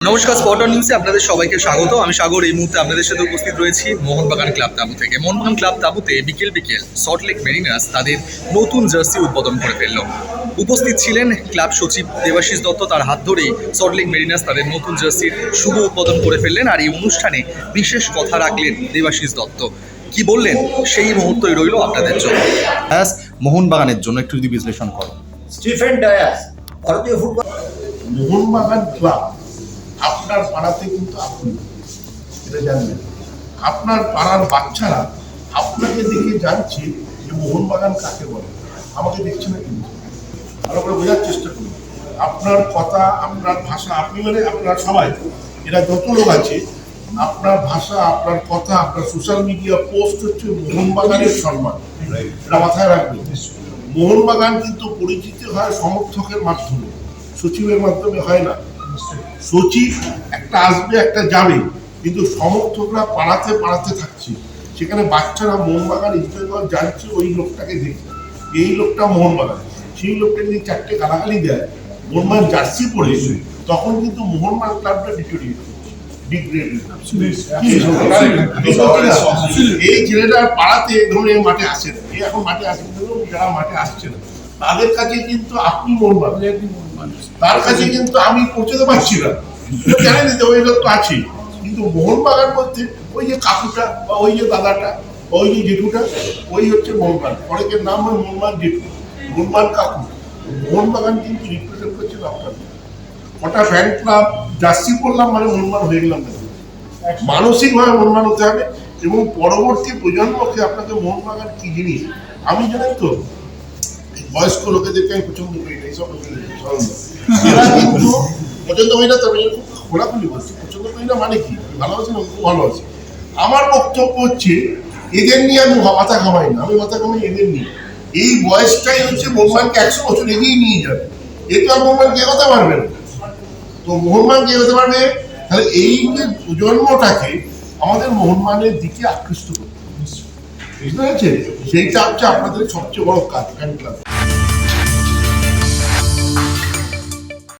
নমস্কার spot on নিউজে আপনাদের সবাইকে স্বাগত। আমি সাগর এই মুহূর্তে আপনাদের সাথে উপস্থিত রয়েছি মোহনবাগান ক্লাব তাবু থেকে। মোহনবাগান ক্লাব তাবুতে বিকেল বিকেল সল্টলেক মেরিনার্স তাদের নতুন জার্সি উদ্বোধন করে ফেলল। উপস্থিত ছিলেন ক্লাব সচিব দেবাশিস দত্ত। তার হাত ধরেই সল্টলেক মেরিনার্স তাদের নতুন জার্সির শুভ উদ্বোধন করে ফেললেন আর এই অনুষ্ঠানে বিশেষ কথা রাখলেন দেবাশিস দত্ত। কি বললেন? সেই মুহূর্তই রইল আপনাদের জন্য। ব্যাস মোহনবাগানের জন্য একটু যদি বিশ্লেষণ করো। স্টিফেন ডায়াস ভারতীয় ফুটবল মোহনবাগান ক্লাব আপনার পাড়াতে কিন্তু আপনি এটা জানবেন। আপনার পাড়ার বাচ্চারা আপনাকে দেখে জানছে যে মোহনবাগান কাকে বলে। আমাকে দেখছে না কিন্তু। ভালো করে বোঝার চেষ্টা করুন। আপনার কথা, আপনার ভাষা, আপনি মানে আপনার সবাই, এরা যত লোক আছে, আপনার ভাষা, আপনার কথা, আপনার সোশ্যাল মিডিয়া পোস্ট হচ্ছে মোহনবাগানের সম্মান। এটা মাথায় রাখবেন। মোহনবাগান কিন্তু পরিচিত হয় সমর্থকের মাধ্যমে, সচিবের মাধ্যমে হয় না। সচিব একটা আসবে একটা যাবে কিন্তু সমর্থকরা পাড়াতে পাড়াতে থাকছে সেখানে বাচ্চারা মোহনবাগান জানছে ওই লোকটাকে দেখে এই লোকটা মোহনবাগান সেই লোকটা যদি চারটে গালাগালি দেয় মোহনবাগান জার্সি পরে তখন কিন্তু মোহনবাগান ক্লাবটা ডিগ্রেড এই ছেলেটার পাড়াতে ধরুন মাঠে আসে না এখন মাঠে আসে যারা মাঠে আসছে না তাদের কাছে কিন্তু আপনি মোহনবাগান তার কাছে কিন্তু আমি পৌঁছতে পারছি না। জানেন যে ওই লোক তো আছে। কিন্তু মোহনবাগান বলতে ওই যে কাকুটা বা ওই যে দাদাটা ওই যে জেঠুটা, ওই হচ্ছে মোহনবাগান অনেকের নাম হয় মোহনবাগান জেঠু মোহনবাগান কাকু। মোহনবাগান কিন্তু রিপ্রেজেন্ট করছে আপনার কটা ফ্যান ক্লাব জার্সি করলাম মানে মোহনবাগান হয়ে গেলাম। না মানসিকভাবে মনমান হতে হবে এবং পরবর্তী প্রজন্মকে আপনাকে মোহনবাগান কি জিনিস? আমি জানেন তো বয়স্ক লোকেদেরকে আমি পছন্দ করি না এইসব পছন্দ করি না খুব খোলাখুলি বলছি পছন্দ করি না মানে কি? ভালোবাসি না খুব ভালোবাসি। আমার বক্তব্য হচ্ছে, এদের নিয়ে আমি মাথা না, আমি মাথা এদের নিয়ে। এই বয়সটাই হচ্ছে একশো বছর এগিয়ে নিয়ে যাবে। এ তো আর মোহনবাগান কে হতে পারবে না। তো মোহনবাগান কে হতে পারবে? তাহলে এই প্রজন্মটাকে আমাদের মোহনবাগানের দিকে আকৃষ্ট করতে বুঝতে পেরেছেন? সেইটা হচ্ছে আপনাদের সবচেয়ে বড় কাজ